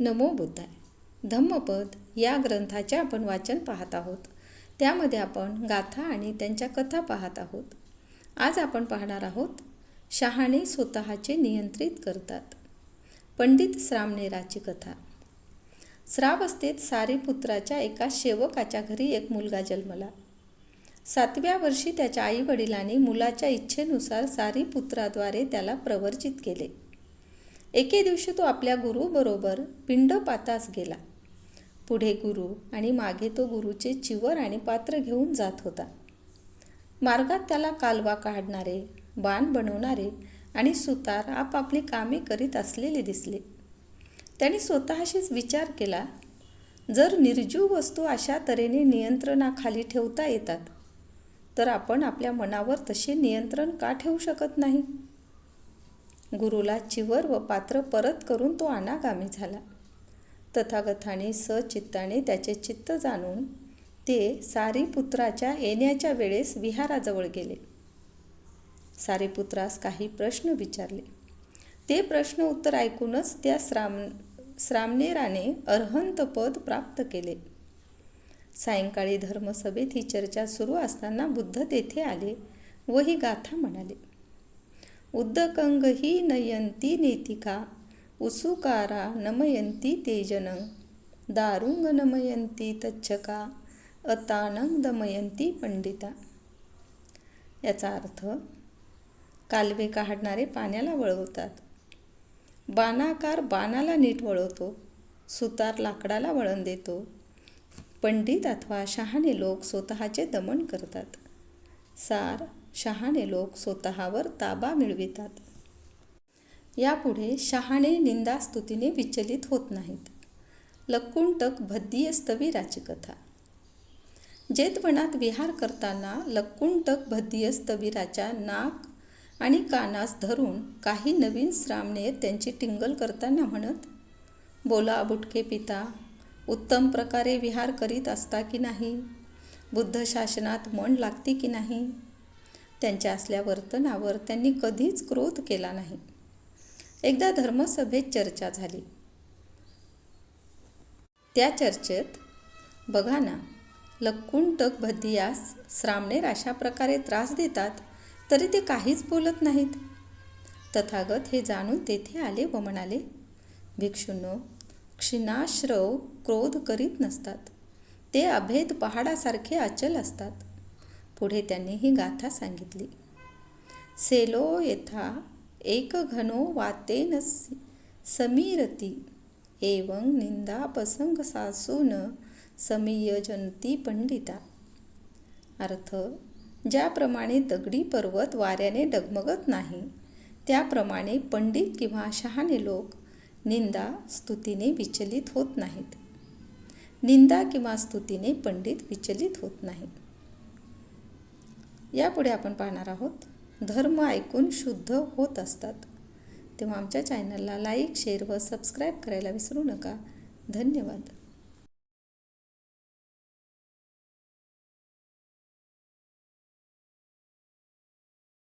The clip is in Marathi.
नमो बुद्धाय. धम्मपद या ग्रंथाचे आपण वाचन पाहत आहोत. त्यामध्ये आपण गाथा आणि त्यांच्या कथा पाहत आहोत. आज आपण पाहणार आहोत शहाणे स्वतःचे नियंत्रित करतात. पंडित श्रामनेराची कथा. श्रावस्थेत सारीपुत्राच्या एका सेवकाच्या घरी एक मुलगा जन्मला. सातव्या वर्षी त्याच्या आईवडिलांनी मुलाच्या इच्छेनुसार सारीपुत्राद्वारे त्याला प्रवर्जित केले. एके दिवशी तो आपल्या गुरुबरोबर पिंडपातास गेला. पुढे गुरु आणि मागे तो गुरुचे चिवर आणि पात्र घेऊन जात होता. मार्गात त्याला कालवा काढणारे बाण बनवणारे आणि सुतार आपापली कामे करीत असलेले दिसले. त्याने स्वतःशीच विचार केला जर निर्जीव वस्तू अशा तऱ्हेने नियंत्रणाखाली ठेवता येतात तर आपण आपल्या मनावर तसे नियंत्रण का ठेवू शकत नाही? गुरुला चिवर व पात्र परत करून तो अनागामी झाला. तथागथाने सचित्ताने त्याचे चित्त जाणून ते सारीपुत्राच्या येण्याच्या वेळेस विहाराजवळ गेले. सारीपुत्रास काही प्रश्न विचारले. ते प्रश्न उत्तर ऐकूनच त्या श्राम श्रामनेराने अर्हंत पद प्राप्त केले. सायंकाळी धर्मसभेत ही चर्चा सुरू असताना बुद्ध तेथे आले व ही गाथा म्हणाले. उद्दकंग ही नयंती नेतिका उसुकारा नमयंती तेजनं दारुंग नमयंती तच्छका अतानंग दमयंती पंडिता. याचा अर्थ कालवे काढणारे पाण्याला वळवतात. बाणाकार बाणाला नीट वळवतो सुतार लाकडाला वळण देतो. पंडित अथवा शहाणे लोक स्वतःचे दमन करतात. सार शहाणे लोक स्वतःवर ताबा मिळवितात. यापुढे शहाणे निंदास्तुतीने विचलित होत नाहीत. लक्कुंटक भद्दीय स्तवीराची कथा जेतवनात विहार करताना लक्कुंटक भद्दीयस्तवीराच्या नाक आणि कानास धरून काही नवीन श्रामणे त्यांची टिंगल करताना म्हणत बोला बुटके पिता उत्तम प्रकारे विहार करीत असता की नाही? बुद्ध शासनात मन लागते की नाही? त्यांच्या असल्या वर्तनावर त्यांनी कधीच क्रोध केला नाही. एकदा धर्मसभेत चर्चा झाली. त्या चर्चेत बघा ना लक्कुंटक भदियास श्रामणेर अशा प्रकारे त्रास देतात तरी ते काहीच बोलत नाहीत. तथागत हे जाणून तेथे आले व म्हणाले भिक्षूंनो क्षीणाश्रव क्रोध करीत नसतात. ते अभेद पहाडासारखे अचल असतात. पुढे त्यांनी ही गाथा सांगितली. सेलो येथा एक घनो वातेन समीरती एवं निंदा पसंग सासून समीयजंती पंडिता. अर्थ ज्याप्रमाणे दगडी पर्वत वाऱ्याने डगमगत नाही त्याप्रमाणे पंडित किंवा शहाणे लोक निंदा स्तुतीने विचलित होत नाहीत. निंदा किंवा स्तुतीने पंडित विचलित होत नाहीत. यापुढे आपण पाहणार आहोत धर्म ऐकून शुद्ध होत असतात. तेव्हा आमच्या चॅनलला लाईक शेअर व सबस्क्राईब करायला विसरू नका. धन्यवाद.